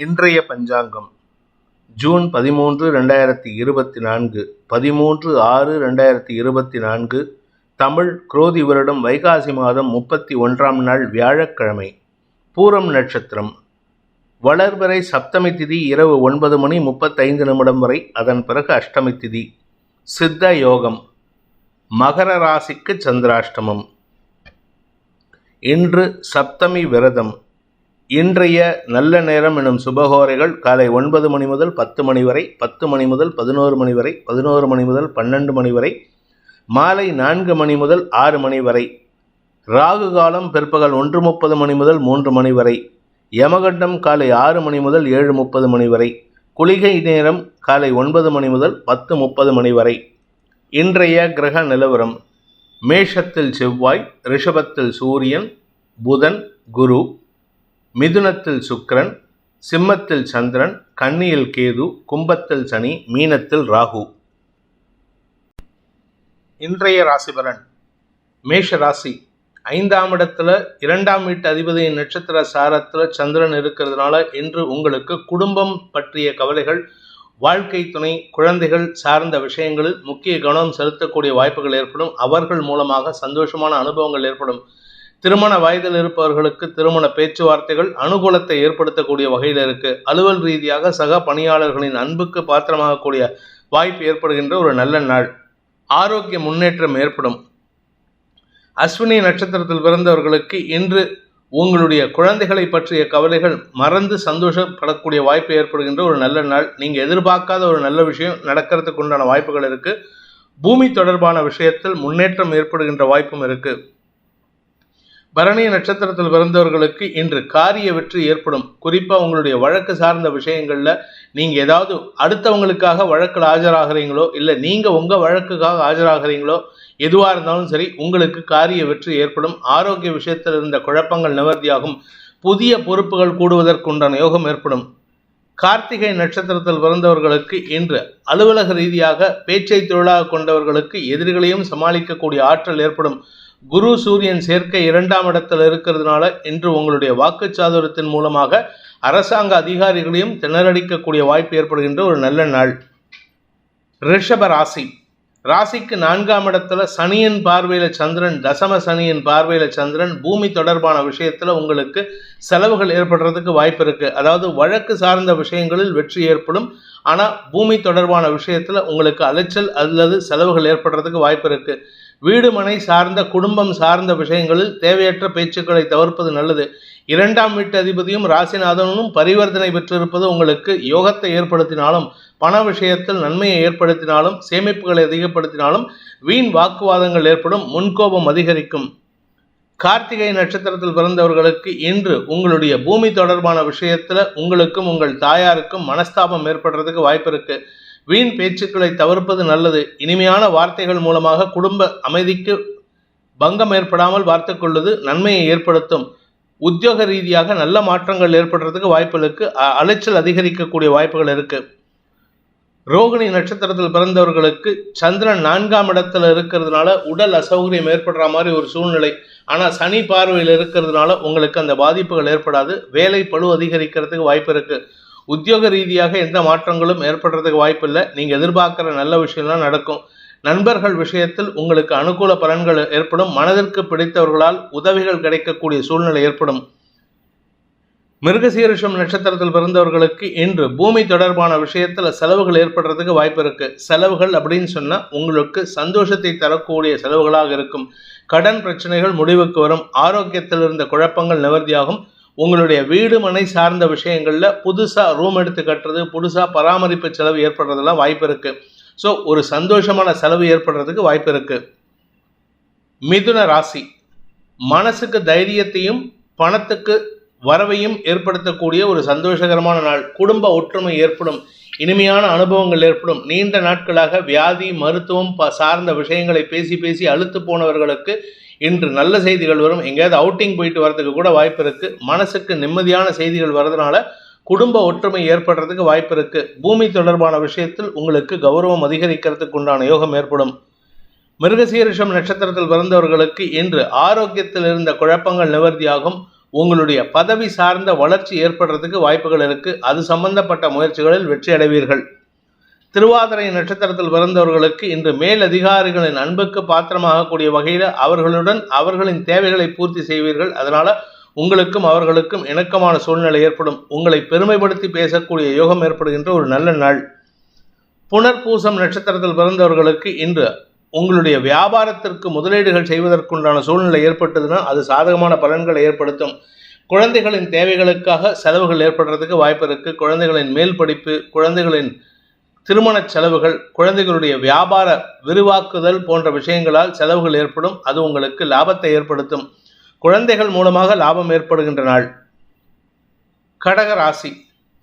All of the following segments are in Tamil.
இன்றைய பஞ்சாங்கம். ஜூன் பதிமூன்று ரெண்டாயிரத்தி இருபத்தி நான்கு. பதிமூன்று ஆறு ரெண்டாயிரத்தி இருபத்தி நான்கு. தமிழ் குரோதி வருடம் வைகாசி மாதம் முப்பத்தி ஒன்றாம் நாள் வியாழக்கிழமை. பூரம் நட்சத்திரம். வளர்வரை சப்தமி திதி இரவு ஒன்பது மணி முப்பத்தைந்து நிமிடம் வரை அதன் பிறகு அஷ்டமி திதி. சித்த யோகம். மகர ராசிக்கு சந்திராஷ்டமம். இன்று சப்தமி விரதம். இன்றைய நல்ல நேரம் எனும் சுபகோரைகள் காலை ஒன்பது மணி முதல் பத்து மணி வரை பத்து மணி முதல் பதினோரு மணி வரை பதினோரு மணி முதல் பன்னெண்டு மணி வரை மாலை நான்கு மணி முதல் ஆறு மணி வரை ராகு காலம் பிற்பகல் ஒன்று முப்பது மணி முதல் மூன்று மணி வரை யமகண்டம் காலை ஆறு மணி முதல் ஏழு முப்பது மணி வரை குளிகை நேரம் காலை ஒன்பது மணி முதல் பத்து முப்பது மணி வரை. இன்றைய கிரக நிலவரம் மேஷத்தில் செவ்வாய் ரிஷபத்தில் சூரியன் புதன் குரு மிதுனத்தில் சுக்கிரன் சிம்மத்தில் சந்திரன் கன்னியில் கேது கும்பத்தில் சனி மீனத்தில் ராகு. இன்றைய ராசிபலன் மேஷ ராசி. ஐந்தாம் இடத்துல இரண்டாம் வீட்டு அதிபதியின் நட்சத்திர சாரத்தில் சந்திரன் இருக்கிறதுனால இன்று உங்களுக்கு குடும்பம் பற்றிய கவலைகள் வாழ்க்கை துணை குழந்தைகள் சார்ந்த விஷயங்களில் முக்கிய கவனம் செலுத்தக்கூடிய வாய்ப்புகள் ஏற்படும். அவர்கள் மூலமாக சந்தோஷமான அனுபவங்கள் ஏற்படும். திருமண வயதில் இருப்பவர்களுக்கு திருமண பேச்சுவார்த்தைகள் அனுகூலத்தை ஏற்படுத்தக்கூடிய வகையில் இருக்கு. அலுவல் ரீதியாக சக பணியாளர்களின் அன்புக்கு பாத்திரமாகக்கூடிய வாய்ப்பு ஏற்படுகின்ற ஒரு நல்ல நாள். ஆரோக்கிய முன்னேற்றம் ஏற்படும். அஸ்வினி நட்சத்திரத்தில் பிறந்தவர்களுக்கு இன்று உங்களுடைய குழந்தைகளை பற்றிய கவலைகள் மறந்து சந்தோஷப்படக்கூடிய வாய்ப்பு ஏற்படுகின்ற ஒரு நல்ல நாள். நீங்கள் எதிர்பார்க்காத ஒரு நல்ல விஷயம் நடக்கிறதுக்கு உண்டான வாய்ப்புகள் இருக்குது பூமி தொடர்பான விஷயத்தில் முன்னேற்றம் ஏற்படுகின்ற வாய்ப்பும் இருக்குது பரணி நட்சத்திரத்தில் பிறந்தவர்களுக்கு இன்று காரிய வெற்றி ஏற்படும். குறிப்பாக உங்களுடைய வழக்கு சார்ந்த விஷயங்களில் நீங்கள் ஏதாவது அடுத்தவங்களுக்காக வழக்கில் ஆஜராகிறீங்களோ இல்லை நீங்கள் உங்கள் வழக்குக்காக ஆஜராகிறீங்களோ எதுவாக இருந்தாலும் சரி உங்களுக்கு காரிய வெற்றி ஏற்படும். ஆரோக்கிய விஷயத்தில் இருந்த குழப்பங்கள் நிவர்த்தியாகும். புதிய பொறுப்புகள் கூடுவதற்குண்டான யோகம் ஏற்படும். கார்த்திகை நட்சத்திரத்தில் பிறந்தவர்களுக்கு இன்று அலுவலக ரீதியாக பேச்சை தொழிலாக கொண்டவர்களுக்கு எதிரிகளையும் சமாளிக்கக்கூடிய ஆற்றல் ஏற்படும். குரு சூரியன் சேர்க்கை இரண்டாம் இடத்தில் இருக்கிறதுனால இன்று உங்களுடைய வாக்கு சாதுரத்தின் மூலமாக அரசாங்க அதிகாரிகளையும் திணறடிக்கக்கூடிய வாய்ப்பு ஏற்படுகின்ற ஒரு நல்ல நாள். ரிஷப ராசி. ராசிக்கு நான்காம் இடத்துல சனியின் பார்வையில சந்திரன் தசம சனியின் பார்வையில சந்திரன் பூமி தொடர்பான விஷயத்துல உங்களுக்கு செலவுகள் ஏற்படுறதுக்கு வாய்ப்பு இருக்கு. அதாவது வழக்கு சார்ந்த விஷயங்களில் வெற்றி ஏற்படும். ஆனா பூமி தொடர்பான விஷயத்துல உங்களுக்கு அலைச்சல் அல்லது செலவுகள் ஏற்படுறதுக்கு வாய்ப்பு இருக்கு. வீடுமனை சார்ந்த குடும்பம் சார்ந்த விஷயங்களில் தேவையற்ற பேச்சுக்களை தவிர்ப்பது நல்லது. இரண்டாம் வீட்டு அதிபதியும் ராசிநாதனும் பரிவர்த்தனை பெற்றிருப்பது உங்களுக்கு யோகத்தை ஏற்படுத்தினாலும் பண விஷயத்தில் நன்மையை ஏற்படுத்தினாலும் சேமிப்புகளை அதிகப்படுத்தினாலும் வீண் வாக்குவாதங்கள் ஏற்படும் முன்கோபம் அதிகரிக்கும். கார்த்திகை நட்சத்திரத்தில் பிறந்தவர்களுக்கு இன்று உங்களுடைய பூமி தொடர்பான விஷயத்தில் உங்களுக்கும் உங்கள் தாயாருக்கும் மனஸ்தாபம் ஏற்படுறதுக்கு வாய்ப்பு இருக்குது வீண் பேச்சுக்களை தவிர்ப்பது நல்லது. இனிமையான வார்த்தைகள் மூலமாக குடும்ப அமைதிக்கு பங்கம் ஏற்படாமல் பார்த்து கொள்வது நன்மையை ஏற்படுத்தும். உத்தியோக ரீதியாக நல்ல மாற்றங்கள் ஏற்படுறதுக்கு வாய்ப்புகள் இருக்கு. அலைச்சல் அதிகரிக்கக்கூடிய வாய்ப்புகள் இருக்கு. ரோகிணி நட்சத்திரத்தில் பிறந்தவர்களுக்கு சந்திரன் நான்காம் இடத்துல இருக்கிறதுனால உடல் அசௌகரியம் ஏற்படுற மாதிரி ஒரு சூழ்நிலை. ஆனால் சனி பார்வையில் இருக்கிறதுனால உங்களுக்கு அந்த பாதிப்புகள் ஏற்படாது. வேலை பழு அதிகரிக்கிறதுக்கு வாய்ப்பு இருக்குது உத்தியோக ரீதியாக எந்த மாற்றங்களும் ஏற்படுறதுக்கு வாய்ப்பில்லை. நீங்கள் எதிர்பார்க்குற நல்ல விஷயம்லாம் நடக்கும். நண்பர்கள் விஷயத்தில் உங்களுக்கு அனுகூல பலன்கள் ஏற்படும். மனதிற்கு பிடித்தவர்களால் உதவிகள் கிடைக்கக்கூடிய சூழ்நிலை ஏற்படும். மிருகசீரிஷம் நட்சத்திரத்தில் பிறந்தவர்களுக்கு இன்று பூமி தொடர்பான விஷயத்தில் செலவுகள் ஏற்படுறதுக்கு வாய்ப்பு இருக்கு. செலவுகள் அப்படின்னு சொன்னால் உங்களுக்கு சந்தோஷத்தை தரக்கூடிய செலவுகளாக இருக்கும். கடன் பிரச்சனைகள் முடிவுக்கு வரும். ஆரோக்கியத்தில் இருந்த குழப்பங்கள் நிவர்த்தியாகும். உங்களுடைய வீடு மனை சார்ந்த விஷயங்களில் புதுசாக ரூம் எடுத்து கட்டுறது புதுசாக பராமரிப்பு செலவு ஏற்படுறதெல்லாம் வாய்ப்பு இருக்குது ஸோ ஒரு சந்தோஷமான செலவு ஏற்படுறதுக்கு வாய்ப்பு இருக்குது மிதுன ராசி. மனசுக்கு தைரியத்தையும் பணத்துக்கு வரவையும் ஏற்படுத்தக்கூடிய ஒரு சந்தோஷகரமான நாள். குடும்ப ஒற்றுமை ஏற்படும். இனிமையான அனுபவங்கள் ஏற்படும். நீண்ட நாட்களாக வியாதி மருத்துவம் சார்ந்த விஷயங்களை பேசி பேசி அழுத்து போனவர்களுக்கு இன்று நல்ல செய்திகள் வரும். எங்கேயாவது அவுட்டிங் போயிட்டு வரதுக்கு கூட வாய்ப்பு இருக்கு. மனசுக்கு நிம்மதியான செய்திகள் வர்றதுனால குடும்ப ஒற்றுமை ஏற்படுறதுக்கு வாய்ப்பு இருக்கு. பூமி தொடர்பான விஷயத்தில் உங்களுக்கு கௌரவம் அதிகரிக்கிறதுக்கு உண்டான யோகம் ஏற்படும். மிருகசீரிஷம் நட்சத்திரத்தில் பிறந்தவர்களுக்கு இன்று ஆரோக்கியத்தில் இருந்த குழப்பங்கள் நிவர்த்தியாகும். உங்களுடைய பதவி சார்ந்த வளர்ச்சி ஏற்படுறதுக்கு வாய்ப்புகள் இருக்கு. அது சம்பந்தப்பட்ட முயற்சிகளில் வெற்றி அடைவீர்கள். திருவாதிரை நட்சத்திரத்தில் பிறந்தவர்களுக்கு இன்று மேல் அதிகாரிகளின் அன்புக்கு பாத்திரமாகக்கூடிய வகையில் அவர்களுடன் அவர்களின் தேவைகளை பூர்த்தி செய்வீர்கள். அதனால உங்களுக்கும் அவர்களுக்கும் இணக்கமான சூழ்நிலை ஏற்படும். உங்களை பெருமைப்படுத்தி பேசக்கூடிய யோகம் ஏற்படுகின்ற ஒரு நல்ல நாள். புனர்பூசம் நட்சத்திரத்தில் பிறந்தவர்களுக்கு இன்று உங்களுடைய வியாபாரத்திற்கு முதலீடுகள் செய்வதற்குண்டான சூழ்நிலை ஏற்பட்டதுன்னா அது சாதகமான பலன்களை ஏற்படுத்தும். குழந்தைகளின் தேவைகளுக்காக செலவுகள் ஏற்படுறதுக்கு வாய்ப்பு இருக்குது குழந்தைகளின் மேல் படிப்பு குழந்தைகளின் திருமண செலவுகள் குழந்தைகளுடைய வியாபார விரிவாக்குதல் போன்ற விஷயங்களால் செலவுகள் ஏற்படும். அது உங்களுக்கு லாபத்தை ஏற்படுத்தும். குழந்தைகள் மூலமாக லாபம் ஏற்படுகின்ற நாள். கடக ராசி.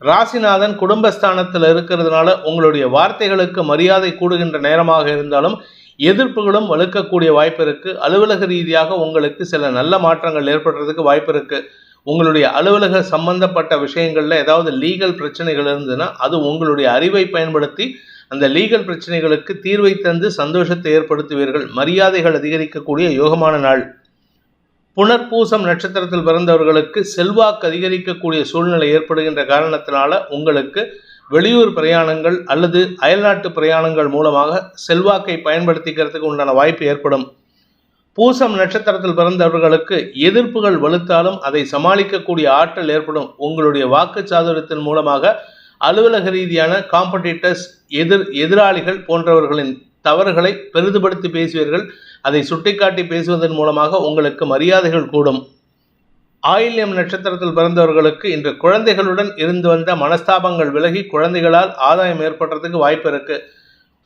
ராசிநாதன் குடும்பஸ்தானத்தில் இருக்கிறதுனால உங்களுடைய வார்த்தைகளுக்கு மரியாதை கூடுகின்ற நேரமாக இருந்தாலும் எதிர்ப்புகளும் வலுக்கக்கூடிய வாய்ப்பு இருக்கு. அலுவலக ரீதியாக உங்களுக்கு சில நல்ல மாற்றங்கள் ஏற்படுறதுக்கு வாய்ப்பு இருக்குது உங்களுடைய அலுவலக சம்பந்தப்பட்ட விஷயங்களில் ஏதாவது லீகல் பிரச்சனைகள் இருந்ததுன்னா அது உங்களுடைய அறிவை பயன்படுத்தி அந்த லீகல் பிரச்சனைகளுக்கு தீர்வை தந்து சந்தோஷத்தை ஏற்படுத்துவீர்கள். மரியாதைகள் அதிகரிக்கக்கூடிய யோகமான நாள். புனர்பூசம் நட்சத்திரத்தில் பிறந்தவர்களுக்கு செல்வாக்கு அதிகரிக்கக்கூடிய சூழ்நிலை ஏற்படுகின்ற காரணத்தினால உங்களுக்கு வெளியூர் பிரயாணங்கள் அல்லது அயல்நாட்டு பிரயாணங்கள் மூலமாக செல்வாக்கை பயன்படுத்திக்கிறதுக்கு உண்டான வாய்ப்பு ஏற்படும். பூசம் நட்சத்திரத்தில் பிறந்தவர்களுக்கு எதிர்ப்புகள் வலுத்தாலும் அதை சமாளிக்கக்கூடிய ஆற்றல் ஏற்படும். உங்களுடைய வாக்கு சாதுரியத்தின் மூலமாக அலுவலக ரீதியான காம்படிட்டர்ஸ் எதிர் எதிராளிகள் போன்றவர்களின் தவறுகளை பெரிதுபடுத்தி பேசுவீர்கள். அதை சுட்டிக்காட்டி பேசுவதன் மூலமாக உங்களுக்கு மரியாதைகள் கூடும். ஆயில்யம் நட்சத்திரத்தில் பிறந்தவர்களுக்கு இன்று குழந்தைகளுடன் இருந்து வந்த மனஸ்தாபங்கள் விலகி குழந்தைகளால் ஆதாயம் ஏற்படுறதுக்கு வாய்ப்பு இருக்குது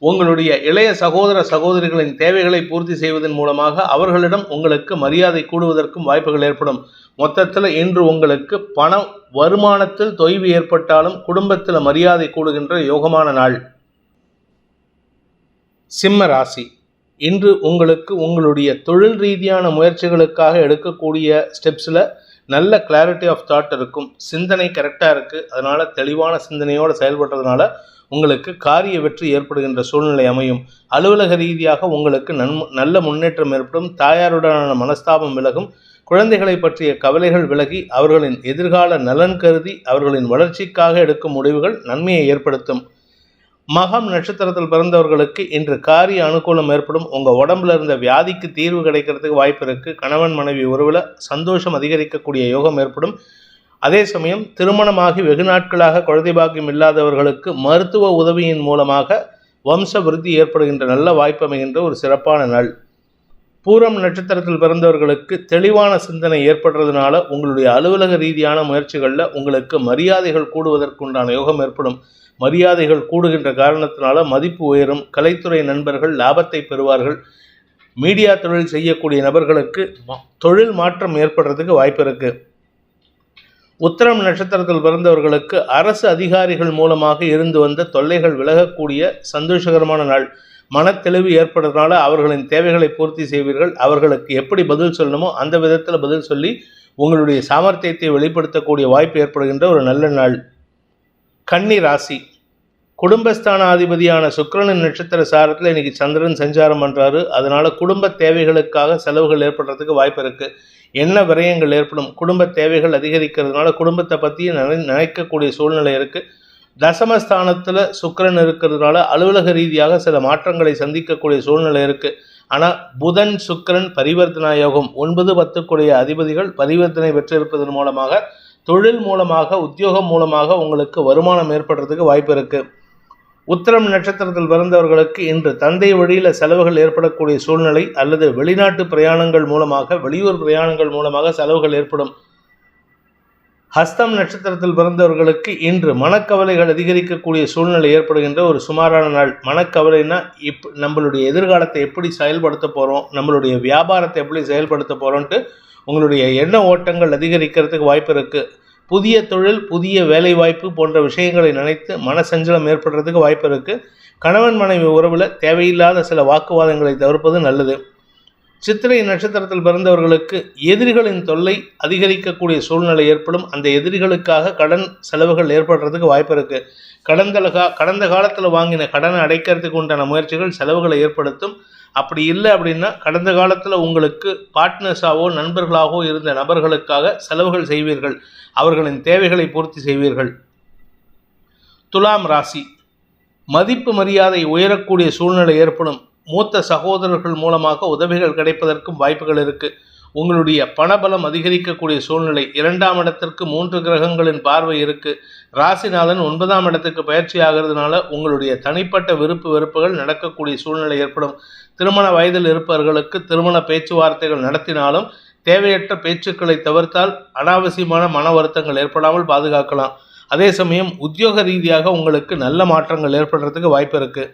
உங்களுடைய இளைய சகோதர சகோதரிகளின் தேவைகளை பூர்த்தி செய்வதன் மூலமாக அவர்களிடம் உங்களுக்கு மரியாதை கூடுவதற்கும் வாய்ப்புகள் ஏற்படும். மொத்தத்தில் இன்று உங்களுக்கு பண வருமானத்தில் தொய்வு ஏற்பட்டாலும் குடும்பத்தில் மரியாதை கூடுகின்ற யோகமான நாள். சிம்ம ராசி. இன்று உங்களுக்கு உங்களுடைய தொழில் ரீதியான முயற்சிகளுக்காக எடுக்கக்கூடிய ஸ்டெப்ஸில் நல்ல கிளாரிட்டி ஆஃப் தாட் இருக்கும். சிந்தனை கரெக்டாக இருக்குது அதனால் தெளிவான சிந்தனையோடு செயல்படுறதுனால உங்களுக்கு காரிய வெற்றி ஏற்படுகின்ற சூழ்நிலை அமையும். அலுவலக ரீதியாக உங்களுக்கு நன் நல்ல முன்னேற்றம் ஏற்படும். தாயாருடனான மனஸ்தாபம் விலகும். குழந்தைகளை பற்றிய கவலைகள் விலகி அவர்களின் எதிர்கால நலன் கருதி அவர்களின் வளர்ச்சிக்காக எடுக்கும் முடிவுகள் நன்மையை ஏற்படுத்தும். மகம் நட்சத்திரத்தில் பிறந்தவர்களுக்கு இன்று காரிய அனுகூலம் ஏற்படும். உங்கள் உடம்புல இருந்த வியாதிக்கு தீர்வு கிடைக்கிறதுக்கு வாய்ப்பு இருக்குது கணவன் மனைவி உறவில் சந்தோஷம் அதிகரிக்கக்கூடிய யோகம் ஏற்படும். அதே சமயம் திருமணமாகி வெகு நாட்களாக குழந்தை பாக்கியம் இல்லாதவர்களுக்கு மருத்துவ உதவியின் மூலமாக வம்ச விருத்தி ஏற்படுகின்ற நல்ல வாய்ப்பு அமைகின்ற ஒரு சிறப்பான நாள். பூரம் நட்சத்திரத்தில் பிறந்தவர்களுக்கு தெளிவான சிந்தனை ஏற்படுறதுனால உங்களுடைய அலுவலக ரீதியான முயற்சிகளில் உங்களுக்கு மரியாதைகள் கூடுவதற்குண்டான யோகம் ஏற்படும். மரியாதைகள் கூடுகின்ற காரணத்தினால மதிப்பு உயரும். கலைத்துறை நண்பர்கள் லாபத்தை பெறுவார்கள். மீடியா தொழில் செய்யக்கூடிய நபர்களுக்கு தொழில் மாற்றம் ஏற்படுறதுக்கு வாய்ப்பு இருக்குது உத்திரம் நட்சத்திரத்தில் பிறந்தவர்களுக்கு அரசு அதிகாரிகள் மூலமாக இருந்து வந்த தொல்லைகள் விலகக்கூடிய சந்தோஷகரமான நாள். மனத்தெளிவு ஏற்படுறதுனால அவர்களின் தேவைகளை பூர்த்தி செய்வீர்கள். அவர்களுக்கு எப்படி பதில் சொல்லணுமோ அந்த விதத்தில் பதில் சொல்லி உங்களுடைய சாமர்த்தியத்தை வெளிப்படுத்தக்கூடிய வாய்ப்பு ஏற்படுகின்ற ஒரு நல்ல நாள். கன்னி ராசி. குடும்பஸ்தானாதிபதியான சுக்கரனின் நட்சத்திர சாரத்தில் இன்னைக்கு சந்திரன் சஞ்சாரம் பண்ணுறாரு அதனால் குடும்ப தேவைகளுக்காக செலவுகள் ஏற்படுறதுக்கு வாய்ப்பு இருக்குது என்ன விரயங்கள் ஏற்படும்? குடும்ப தேவைகள் அதிகரிக்கிறதுனால குடும்பத்தை பற்றி நினை நினைக்கக்கூடிய சூழ்நிலை இருக்குது தசமஸ்தானத்தில் சுக்கிரன் இருக்கிறதுனால அலுவலக ரீதியாக சில மாற்றங்களை சந்திக்கக்கூடிய சூழ்நிலை இருக்குது ஆனால் புதன் சுக்கரன் பரிவர்த்தனா யோகம் ஒன்பது பத்துக்குடைய அதிபதிகள் பரிவர்த்தனை பெற்றிருப்பதன் மூலமாக தொழில் மூலமாக உத்தியோகம் மூலமாக உங்களுக்கு வருமானம் ஏற்படுறதுக்கு வாய்ப்பு இருக்குது உத்திரம் நட்சத்திரத்தில் பிறந்தவர்களுக்கு இன்று தந்தை வழியில் செலவுகள் ஏற்படக்கூடிய சூழ்நிலை அல்லது வெளிநாட்டு பிரயாணங்கள் மூலமாக வெளியூர் பிரயாணங்கள் மூலமாக செலவுகள் ஏற்படும். ஹஸ்தம் நட்சத்திரத்தில் பிறந்தவர்களுக்கு இன்று மனக்கவலைகள் அதிகரிக்கக்கூடிய சூழ்நிலை ஏற்படுகின்ற ஒரு சுமாரான நாள். மனக்கவலைனா இப் நம்மளுடைய எதிர்காலத்தை எப்படி செயல்படுத்த போகிறோம் நம்மளுடைய வியாபாரத்தை எப்படி செயல்படுத்த போகிறோன்ட்டு உங்களுடைய எண்ண ஓட்டங்கள் அதிகரிக்கிறதுக்கு வாய்ப்பு இருக்குது புதிய தொழில் புதிய வேலைவாய்ப்பு போன்ற விஷயங்களை நினைத்து மனசஞ்சலம் ஏற்படுறதுக்கு வாய்ப்பு இருக்குது கணவன் மனைவி உறவில் தேவையில்லாத சில வாக்குவாதங்களை தவிர்ப்பது நல்லது. சித்திரை நட்சத்திரத்தில் பிறந்தவர்களுக்கு எதிரிகளின் தொல்லை அதிகரிக்கக்கூடிய சூழ்நிலை ஏற்படும். அந்த எதிரிகளுக்காக கடன் செலவுகள் ஏற்படுறதுக்கு வாய்ப்பு இருக்குது கடந்த கடந்த காலத்தில் வாங்கின கடனை அடைக்கிறதுக்கு உண்டான முயற்சிகள் செலவுகளை ஏற்படுத்தும். அப்படி இல்லை அப்படின்னா கடந்த காலத்தில் உங்களுக்கு பார்ட்னர்ஸாவோ நண்பர்களாகவோ இருந்த நபர்களுக்காக செலவுகள் செய்வீர்கள். அவர்களின் தேவைகளை பூர்த்தி செய்வீர்கள். துலாம் ராசி. மதிப்பு மரியாதை உயரக்கூடிய சூழ்நிலை ஏற்படும். மூத்த சகோதரர்கள் மூலமாக உதவிகள் கிடைப்பதற்கும் வாய்ப்புகள் இருக்குது உங்களுடைய பணபலம் அதிகரிக்கக்கூடிய சூழ்நிலை இரண்டாம் இடத்திற்கு மூன்று கிரகங்களின் பார்வை இருக்கு. ராசிநாதன் ஒன்பதாம் இடத்துக்கு பயிற்சி ஆகிறதுனால உங்களுடைய தனிப்பட்ட விருப்பு வெறுப்புகள் நடக்கக்கூடிய சூழ்நிலை ஏற்படும். திருமண வயதில் இருப்பவர்களுக்கு திருமண பேச்சுவார்த்தைகள் நடத்தினாலும் தேவையற்ற பேச்சுக்களை தவிர்த்தால் அனாவசியமான மன வருத்தங்கள் ஏற்படாமல் பாதுகாக்கலாம். அதே சமயம் உத்தியோக ரீதியாக உங்களுக்கு நல்ல மாற்றங்கள் ஏற்படுறதுக்கு வாய்ப்பு இருக்குது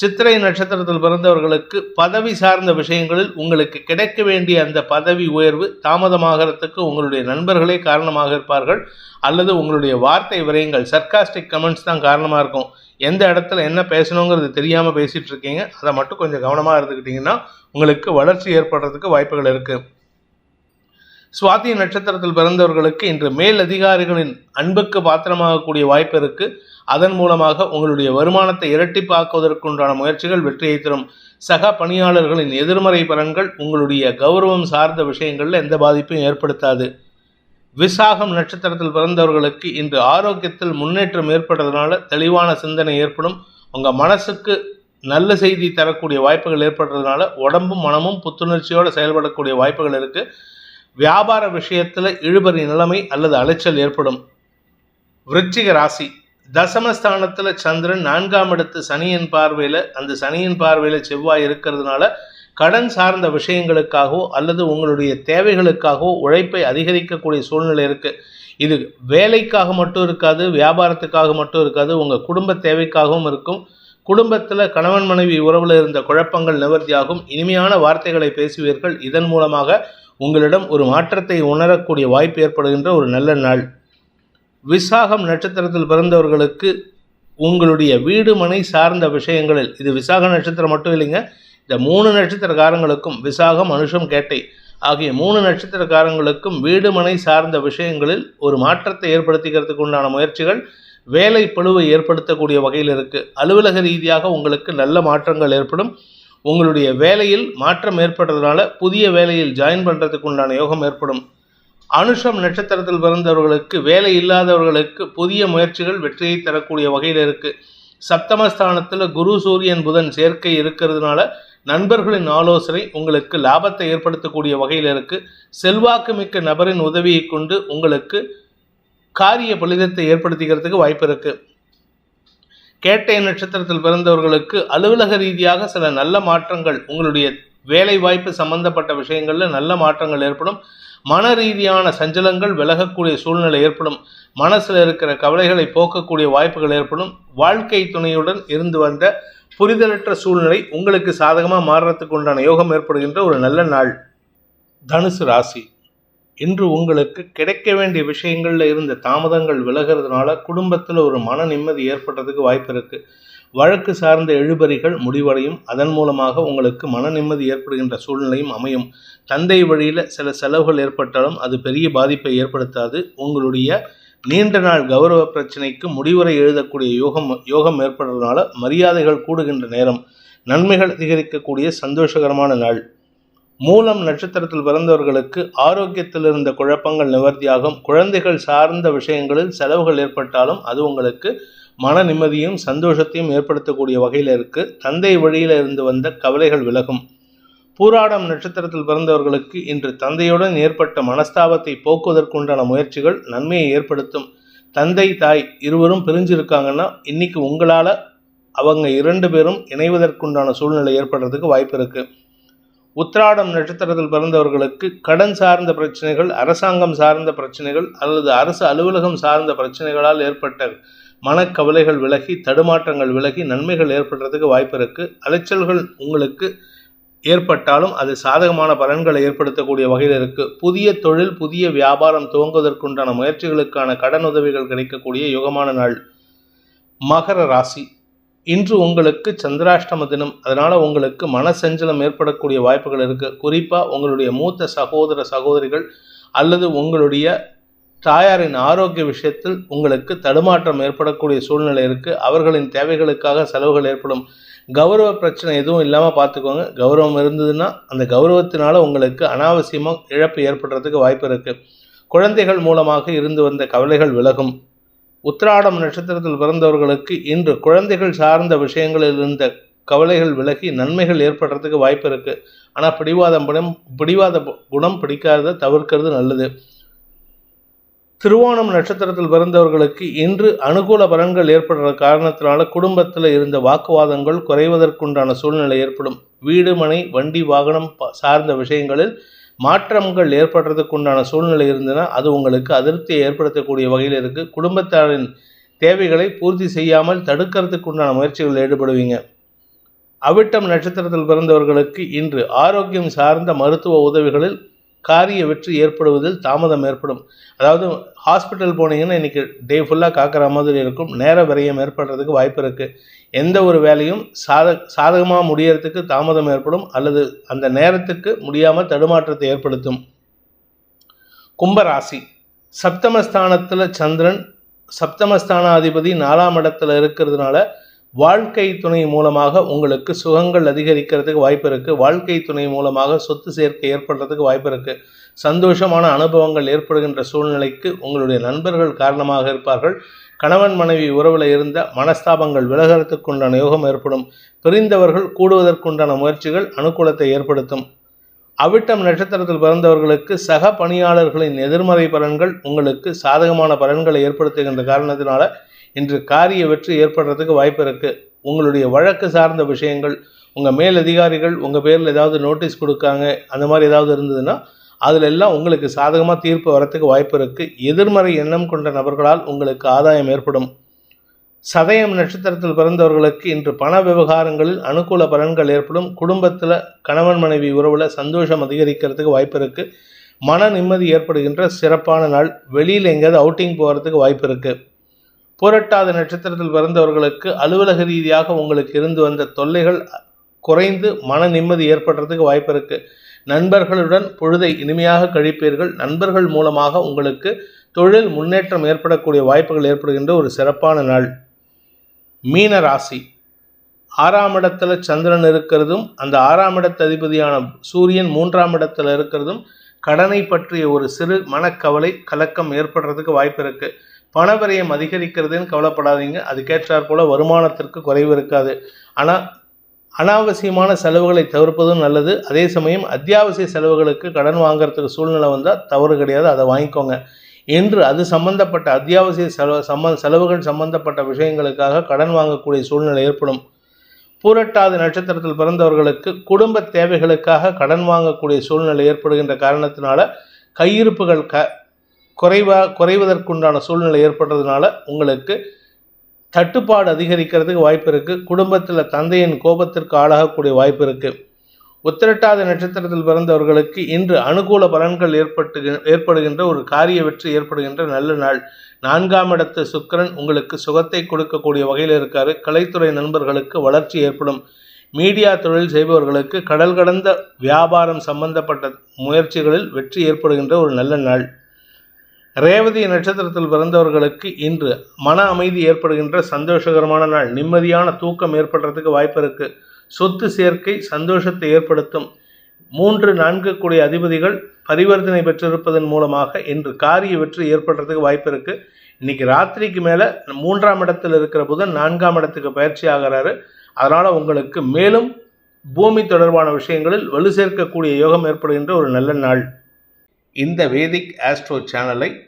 சித்திரை நட்சத்திரத்தில் பிறந்தவர்களுக்கு பதவி சார்ந்த விஷயங்களில் உங்களுக்கு கிடைக்க வேண்டிய அந்த பதவி உயர்வு தாமதமாகிறதுக்கு உங்களுடைய நண்பர்களே காரணமாக இருப்பார்கள். அல்லது உங்களுடைய வார்த்தை விரயங்கள் சர்க்காஸ்டிக் கமெண்ட்ஸ் தான் காரணமாக இருக்கும். எந்த இடத்துல என்ன பேசணுங்கிறது தெரியாமல் பேசிகிட்டு இருக்கீங்க அதை மட்டும் கொஞ்சம் கவனமாக இருந்துக்கிட்டிங்கன்னா உங்களுக்கு வளர்ச்சி ஏற்படுறதுக்கு வாய்ப்புகள் இருக்குது சுவாதி நட்சத்திரத்தில் பிறந்தவர்களுக்கு இன்று மேல் அதிகாரிகளின் அன்புக்கு பாத்திரமாகக்கூடிய வாய்ப்பு இருக்கு. அதன் மூலமாக உங்களுடைய வருமானத்தை இரட்டிப்பாக்குவதற்குண்டான முயற்சிகள் வெற்றியை தரும். சக பணியாளர்களின் எதிர்மறை பலன்கள் உங்களுடைய கௌரவம் சார்ந்த விஷயங்களில் எந்த பாதிப்பையும் ஏற்படுத்தாது. விசாகம் நட்சத்திரத்தில் பிறந்தவர்களுக்கு இன்று ஆரோக்கியத்தில் முன்னேற்றம் ஏற்படுறதுனால தெளிவான சிந்தனை ஏற்படும். உங்கள் மனசுக்கு நல்ல செய்தி தரக்கூடிய வாய்ப்புகள் ஏற்படுறதுனால உடம்பும் மனமும் புத்துணர்ச்சியோடு செயல்படக்கூடிய வாய்ப்புகள் இருக்குது வியாபார விஷயத்தில் இழுபறி நிலைமை அல்லது அலைச்சல் ஏற்படும். விருச்சிக ராசி. தசமஸ்தானத்தில் சந்திரன் நான்காம் இடத்து சனியின் பார்வையில் அந்த சனியின் பார்வையில் செவ்வாய் இருக்கிறதுனால கடன் சார்ந்த விஷயங்களுக்காகவோ அல்லது உங்களுடைய தேவைகளுக்காகவோ உழைப்பை அதிகரிக்கக்கூடிய சூழ்நிலை இருக்குது இது வேலைக்காக மட்டும் இருக்காது வியாபாரத்துக்காக மட்டும் இருக்காது உங்கள் குடும்ப தேவைக்காகவும் இருக்கும். குடும்பத்தில் கணவன் மனைவி உறவில் இருந்த குழப்பங்கள் நிவர்த்தியாகும். இனிமையான வார்த்தைகளை பேசுவீர்கள். இதன் மூலமாக உங்களிடம் ஒரு மாற்றத்தை உணரக்கூடிய வாய்ப்பு ஏற்படுகின்ற ஒரு நல்ல நாள். விசாகம் நட்சத்திரத்தில் பிறந்தவர்களுக்கு உங்களுடைய வீடு மனை சார்ந்த விஷயங்களில் இது விசாக நட்சத்திரம் மட்டும் இல்லைங்க இந்த மூணு நட்சத்திரக்காரங்களுக்கும் விசாகம் அனுஷம் கேட்டை ஆகிய மூணு நட்சத்திரக்காரங்களுக்கும் வீடு மனை சார்ந்த விஷயங்களில் ஒரு மாற்றத்தை ஏற்படுத்திக்கிறதுக்கு உண்டான முயற்சிகள் வேலை பழுவை ஏற்படுத்தக்கூடிய வகையில் இருக்குது அலுவலக ரீதியாக உங்களுக்கு நல்ல மாற்றங்கள் ஏற்படும். உங்களுடைய வேலையில் மாற்றம் ஏற்படுறதுனால புதிய வேலையில் ஜாயின் பண்ணுறதுக்கு உண்டான யோகம் ஏற்படும். அனுஷம் நட்சத்திரத்தில் பிறந்தவர்களுக்கு வேலை இல்லாதவர்களுக்கு புதிய முயற்சிகள் வெற்றியை தரக்கூடிய வகையில் இருக்குது சப்தமஸ்தானத்தில் குரு சூரியன் புதன் சேர்க்கை இருக்கிறதுனால நண்பர்களின் ஆலோசனை உங்களுக்கு லாபத்தை ஏற்படுத்தக்கூடிய வகையில் இருக்குது செல்வாக்கு மிக்க நபரின் உதவியை கொண்டு உங்களுக்கு காரிய பலிதத்தை ஏற்படுத்திக்கிறதுக்கு வாய்ப்பு இருக்குது கேட்டை நட்சத்திரத்தில் பிறந்தவர்களுக்கு அலுவலக ரீதியாக சில நல்ல மாற்றங்கள் உங்களுடைய வேலை வாய்ப்பு சம்பந்தப்பட்ட விஷயங்களில் நல்ல மாற்றங்கள் ஏற்படும். மன ரீதியான சஞ்சலங்கள் விலகக்கூடிய சூழ்நிலை ஏற்படும். மனசில் இருக்கிற கவலைகளை போக்கக்கூடிய வாய்ப்புகள் ஏற்படும். வாழ்க்கை துணையுடன் இருந்து வந்த புரிதலற்ற சூழ்நிலை உங்களுக்கு சாதகமாக மாறுறதுக்கு உண்டான யோகம் ஏற்படுகின்ற ஒரு நல்ல நாள். தனுசு ராசி. இன்று உங்களுக்கு கிடைக்க வேண்டிய விஷயங்களில் இருந்த தாமதங்கள் விலகிறதுனால குடும்பத்தில் ஒரு மன நிம்மதி ஏற்படுறதுக்கு வாய்ப்பு இருக்குது வழக்கு சார்ந்த எழுபறிகள் முடிவடையும். அதன் மூலமாக உங்களுக்கு மன நிம்மதி ஏற்படுகின்ற சூழ்நிலையும் அமையும். தந்தை வழியில் சில செலவுகள் ஏற்பட்டாலும் அது பெரிய பாதிப்பை ஏற்படுத்தாது. உங்களுடைய நீண்ட நாள் கௌரவ பிரச்சனைக்கு முடிவுரை எழுதக்கூடிய யோகம் யோகம் ஏற்படுறதுனால மரியாதைகள் கூடுகின்ற நேரம். நன்மைகள் அதிகரிக்கக்கூடிய சந்தோஷகரமான நாள். மூலம் நட்சத்திரத்தில் பிறந்தவர்களுக்கு ஆரோக்கியத்தில் இருந்த குழப்பங்கள் நிவர்த்தியாகும். குழந்தைகள் சார்ந்த விஷயங்களில் செலவுகள் ஏற்பட்டாலும் அது உங்களுக்கு மன நிம்மதியும் சந்தோஷத்தையும் ஏற்படுத்தக்கூடிய வகையில் இருக்கு. தந்தை வழியில் இருந்து வந்த கவலைகள் விலகும். பூராடம் நட்சத்திரத்தில் பிறந்தவர்களுக்கு இன்று தந்தையுடன் ஏற்பட்ட மனஸ்தாபத்தை போக்குவதற்குண்டான முயற்சிகள் நன்மையை ஏற்படுத்தும். தந்தை தாய் இருவரும் பிரிஞ்சிருக்காங்கன்னா இன்னைக்கு உங்களால் அவங்க இரண்டு பேரும் இணைவதற்குண்டான சூழ்நிலை ஏற்படுறதுக்கு வாய்ப்பு இருக்குது உத்திராடம் நட்சத்திரத்தில் பிறந்தவர்களுக்கு கடன் சார்ந்த பிரச்சனைகள் அரசாங்கம் சார்ந்த பிரச்சனைகள் அல்லது அரசு அலுவலகம் சார்ந்த பிரச்சனைகளால் ஏற்பட்ட மனக்கவலைகள் விலகி தடுமாற்றங்கள் விலகி நன்மைகள் ஏற்படுறதுக்கு வாய்ப்பு இருக்குது அலைச்சல்கள் உங்களுக்கு ஏற்பட்டாலும் அது சாதகமான பலன்களை ஏற்படுத்தக்கூடிய வகையில் இருக்குது புதிய தொழில் புதிய வியாபாரம் துவங்குவதற்குண்டான முயற்சிகளுக்கான கடன் உதவிகள் கிடைக்கக்கூடிய யுகமான நாள். மகர ராசி. இன்று உங்களுக்கு சந்திராஷ்டம தினம். அதனால் உங்களுக்கு மனசஞ்சலம் ஏற்படக்கூடிய வாய்ப்புகள் இருக்குது குறிப்பாக உங்களுடைய மூத்த சகோதர சகோதரிகள் அல்லது உங்களுடைய தாயாரின் ஆரோக்கிய விஷயத்தில் உங்களுக்கு தடுமாற்றம் ஏற்படக்கூடிய சூழ்நிலை இருக்குது அவர்களின் தேவைகளுக்காக செலவுகள் ஏற்படும். கௌரவ பிரச்சனை எதுவும் இல்லாமல் பார்த்துக்கோங்க. கௌரவம் இருந்ததுன்னா அந்த கௌரவத்தினால உங்களுக்கு அனாவசியமாக இழப்பு ஏற்படுறதுக்கு வாய்ப்பு இருக்குது குழந்தைகள் மூலமாக இருந்து வந்த கவலைகள் விலகும். உத்திராடம் நட்சத்திரத்தில் பிறந்தவர்களுக்கு இன்று குழந்தைகள் சார்ந்த விஷயங்களில் இருந்த கவலைகள் விலகி நன்மைகள் ஏற்படுறதுக்கு வாய்ப்பு இருக்குது ஆனால் பிடிவாதம் படம் பிடிவாத குணம் பிடிக்காத தவிர்க்கிறது நல்லது. திருவோணம் நட்சத்திரத்தில் பிறந்தவர்களுக்கு இன்று அனுகூல பலன்கள் ஏற்படுற காரணத்தினால குடும்பத்தில் இருந்த வாக்குவாதங்கள் குறைவதற்குண்டான சூழ்நிலை ஏற்படும். வீடு மனை வண்டி வாகனம் சார்ந்த விஷயங்களில் மாற்றங்கள் ஏற்படுறதுக்கு உண்டான சூழ்நிலை இருந்ததுன்னா அது உங்களுக்கு அதிருப்தியை ஏற்படுத்தக்கூடிய வகையில் இருக்குது குடும்பத்தாரின் தேவைகளை பூர்த்தி செய்யாமல் தடுக்கிறதுக்குண்டான முயற்சிகளில் ஈடுபடுவீங்க. அவிட்டம் நட்சத்திரத்தில் பிறந்தவர்களுக்கு இன்று ஆரோக்கியம் சார்ந்த மருத்துவ உதவிகளில் காரிய வெற்றி ஏற்படுவதில் தாமதம் ஏற்படும். அதாவது ஹாஸ்பிட்டல் போனீங்கன்னா இன்றைக்கி டே ஃபுல்லாக காக்கிற மாதிரி இருக்கும். நேர விரயம் ஏற்படுறதுக்கு வாய்ப்பு இருக்குது எந்த ஒரு வேலையும் சாத சாதகமாக முடியறதுக்கு தாமதம் ஏற்படும். அல்லது அந்த நேரத்துக்கு முடியாமல் தடுமாற்றத்தை ஏற்படுத்தும். கும்பராசி. சப்தமஸ்தானத்தில் சந்திரன் சப்தமஸ்தானாதிபதி நாலாம் இடத்துல இருக்கிறதுனால வாழ்க்கை துணை மூலமாக உங்களுக்கு சுகங்கள் அதிகரிக்கிறதுக்கு வாய்ப்பு இருக்குது வாழ்க்கை துணை மூலமாக சொத்து சேர்க்கை ஏற்படுறதுக்கு வாய்ப்பு இருக்குது சந்தோஷமான அனுபவங்கள் ஏற்படுகின்ற சூழ்நிலைக்கு உங்களுடைய நண்பர்கள் காரணமாக இருப்பார்கள். கணவன் மனைவி உறவில் இருந்த மனஸ்தாபங்கள் விலகிறதுக்குண்டான யோகம் ஏற்படும். பிரிந்தவர்கள் கூடுவதற்குண்டான முயற்சிகள் அனுகூலத்தை ஏற்படுத்தும். அவிட்டம் நட்சத்திரத்தில் பிறந்தவர்களுக்கு சக பணியாளர்களின் எதிர்மறை பலன்கள் உங்களுக்கு சாதகமான பலன்களை ஏற்படுத்துகின்ற காரணத்தினால இன்று காரிய வெற்றி ஏற்படுறதுக்கு வாய்ப்பு இருக்குது உங்களுடைய வழக்கு சார்ந்த விஷயங்கள் உங்கள் மேல் அதிகாரிகள் உங்கள் பேரில் ஏதாவது நோட்டீஸ் கொடுக்காங்க அந்த மாதிரி ஏதாவது இருந்ததுன்னா அதில் எல்லாம் உங்களுக்கு சாதகமாக தீர்ப்பு வரத்துக்கு வாய்ப்பு இருக்குது எதிர்மறை எண்ணம் கொண்ட நபர்களால் உங்களுக்கு ஆதாயம் ஏற்படும். சதயம் நட்சத்திரத்தில் பிறந்தவர்களுக்கு இன்று பண விவகாரங்களில் அனுகூல பலன்கள் ஏற்படும். குடும்பத்தில் கணவன் மனைவி உறவில் சந்தோஷம் அதிகரிக்கிறதுக்கு வாய்ப்பு இருக்குது மன நிம்மதி ஏற்படுகின்ற சிறப்பான நாள். வெளியில் எங்கேயாவது அவுட்டிங் போகிறதுக்கு வாய்ப்பு இருக்குது புரட்டாத நட்சத்திரத்தில் பிறந்தவர்களுக்கு அலுவலக ரீதியாக உங்களுக்கு இருந்து வந்த தொல்லைகள் குறைந்து மன நிம்மதி ஏற்படுறதுக்கு வாய்ப்பு இருக்குது நண்பர்களுடன் பொழுதை இனிமையாக கழிப்பீர்கள். நண்பர்கள் மூலமாக உங்களுக்கு தொழில் முன்னேற்றம் ஏற்படக்கூடிய வாய்ப்புகள் ஏற்படுகின்ற ஒரு சிறப்பான நாள். மீன ராசி. ஆறாம் இடத்துல சந்திரன் இருக்கிறதும் அந்த ஆறாம் இடத்து அதிபதியான சூரியன் மூன்றாம் இடத்துல இருக்கிறதும் கடனை பற்றிய ஒரு சிறு மனக்கவலை கலக்கம் ஏற்படுறதுக்கு வாய்ப்பு இருக்குது பணவரையம் அதிகரிக்கிறதுன்னு கவலைப்படாதீங்க. அதுக்கேற்றாற் போல் வருமானத்திற்கு குறைவு இருக்காது. ஆனால் அனாவசியமான செலவுகளை தவிர்ப்பதும் நல்லது. அதே சமயம் அத்தியாவசிய செலவுகளுக்கு கடன் வாங்குறதுக்கு சூழ்நிலை வந்தால் தவறு கிடையாது. அதை வாங்கிக்கோங்க. என்று அது சம்பந்தப்பட்ட அத்தியாவசிய செலவு சம்ம செலவுகள் சம்பந்தப்பட்ட விஷயங்களுக்காக கடன் வாங்கக்கூடிய சூழ்நிலை ஏற்படும். பூரட்டாதி நட்சத்திரத்தில் பிறந்தவர்களுக்கு குடும்ப தேவைகளுக்காக கடன் வாங்கக்கூடிய சூழ்நிலை ஏற்படுகின்ற காரணத்தினால கையிருப்புகள் க குறைவா குறைவதற்குண்டான சூழ்நிலை ஏற்படுறதுனால உங்களுக்கு தட்டுப்பாடு அதிகரிக்கிறதுக்கு வாய்ப்பு இருக்குது குடும்பத்தில் தந்தையின் கோபத்திற்கு ஆளாகக்கூடிய வாய்ப்பு இருக்குது உத்திரட்டாத நட்சத்திரத்தில் பிறந்தவர்களுக்கு இன்று அனுகூல பலன்கள் ஏற்பட்டு ஏற்படுகின்ற ஒரு காரிய வெற்றி ஏற்படுகின்ற நல்ல நாள். நான்காம் இடத்து சுக்கரன் உங்களுக்கு சுகத்தை கொடுக்கக்கூடிய வகையில் இருக்காரு. கலைத்துறை நண்பர்களுக்கு வளர்ச்சி ஏற்படும். மீடியா தொழில் செய்பவர்களுக்கு கடல் கடந்த வியாபாரம் சம்பந்தப்பட்ட முயற்சிகளில் வெற்றி ஏற்படுகின்ற ஒரு நல்ல நாள். ரேவதி நட்சத்திரத்தில் பிறந்தவர்களுக்கு இன்று மன அமைதி ஏற்படுகின்ற சந்தோஷகரமான நாள். நிம்மதியான தூக்கம் ஏற்படுறதுக்கு வாய்ப்பு இருக்குது சொத்து சேர்க்கை சந்தோஷத்தை ஏற்படுத்தும். மூன்று நான்கு கூடிய அதிபதிகள் பரிவர்த்தனை பெற்றிருப்பதன் மூலமாக இன்று காரிய வெற்றி ஏற்படுறதுக்கு வாய்ப்பு இருக்குது இன்னைக்கு ராத்திரிக்கு மேலே மூன்றாம் இடத்தில் இருக்கிற புதன் நான்காம் இடத்துக்கு பயிற்சி ஆகிறாரு. அதனால் உங்களுக்கு மேலும் பூமி தொடர்பான விஷயங்களில் வலு சேர்க்கக்கூடிய யோகம் ஏற்படுகின்ற ஒரு நல்ல நாள். இந்த வேதிக் ஆஸ்ட்ரோ சேனலை